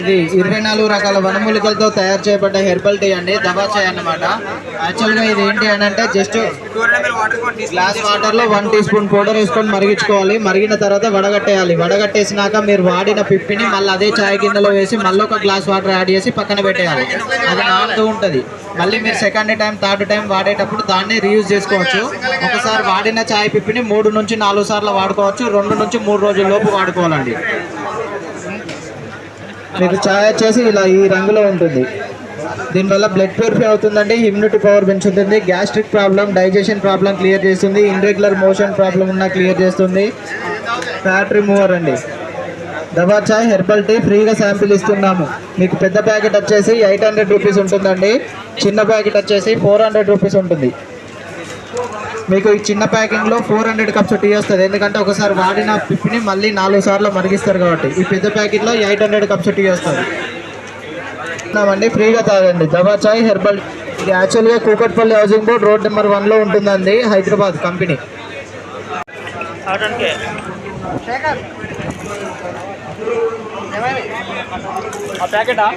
ఇది ఇరవై నాలుగు రకాల వనమూలికలతో తయారు చేయబడ్డ హెర్బల్ టీ అండి. దవా చాయ్ అనమాట యాక్చువల్గా ఇది ఏంటి అని అంటే జస్ట్ గ్లాస్ వాటర్లో వన్ టీ స్పూన్ పౌడర్ వేసుకొని మరిగించుకోవాలి. మరిగిన తర్వాత వడగట్టేయాలి. వడగట్టేసినాక మీరు వాడిన పిప్పిని మళ్ళీ అదే చాయ్ గిన్నెలో వేసి మళ్ళీ ఒక గ్లాస్ వాటర్ యాడ్ చేసి పక్కన పెట్టేయాలి. అది నానుతూ ఉంటుంది. మళ్ళీ మీరు సెకండ్ టైం థర్డ్ టైం వాడేటప్పుడు దాన్ని రీయూజ్ చేసుకోవచ్చు. ఒకసారి వాడిన చాయ్ పిప్పిని మూడు నుంచి నాలుగు సార్లు వాడుకోవచ్చు. రెండు నుంచి మూడు రోజుల లోపు వాడుకోవాలండి. మీకు చాయ్ వచ్చేసి ఇలా ఈ రంగులో ఉంటుంది. దీనివల్ల బ్లడ్ ప్యూరిఫై అవుతుందండి ఇమ్యూనిటీ పవర్ పెంచుతుంది gastric problem digestion problem clear చేస్తుంది ఇన్రెగ్యులర్ మోషన్ ప్రాబ్లం ఉన్నా క్లియర్ చేస్తుంది. ఫ్యాట్ రిమూవర్ అండి. దవా చాయ్ హెర్బల్ టీ ఫ్రీగా శాంపిల్ ఇస్తున్నాము. మీకు పెద్ద ప్యాకెట్ వచ్చేసి ఎయిట్ హండ్రెడ్ రూపీస్ ఉంటుందండి. చిన్న ప్యాకెట్ వచ్చేసి ఫోర్ హండ్రెడ్ రూపీస్ ఉంటుంది. మీకు ఈ చిన్న ప్యాకింగ్లో ఫోర్ హండ్రెడ్ కప్స్ టీ వస్తుంది. ఎందుకంటే ఒకసారి వాడిన పిప్పిని మళ్ళీ నాలుగు సార్లు మరిగిస్తారు కాబట్టి. ఈ పెద్ద ప్యాకెట్లో ఎయిట్ హండ్రెడ్ కప్స్ టీ వస్తుంది. అండి ఫ్రీగా తాగండి. దవా చాయ్ హెర్బల్. ఇది యాక్చువల్గా Kukatpally housing board road number వన్లో ఉంటుందండి హైదరాబాద్ కంపెనీ. ఆ ప్యాకెటా?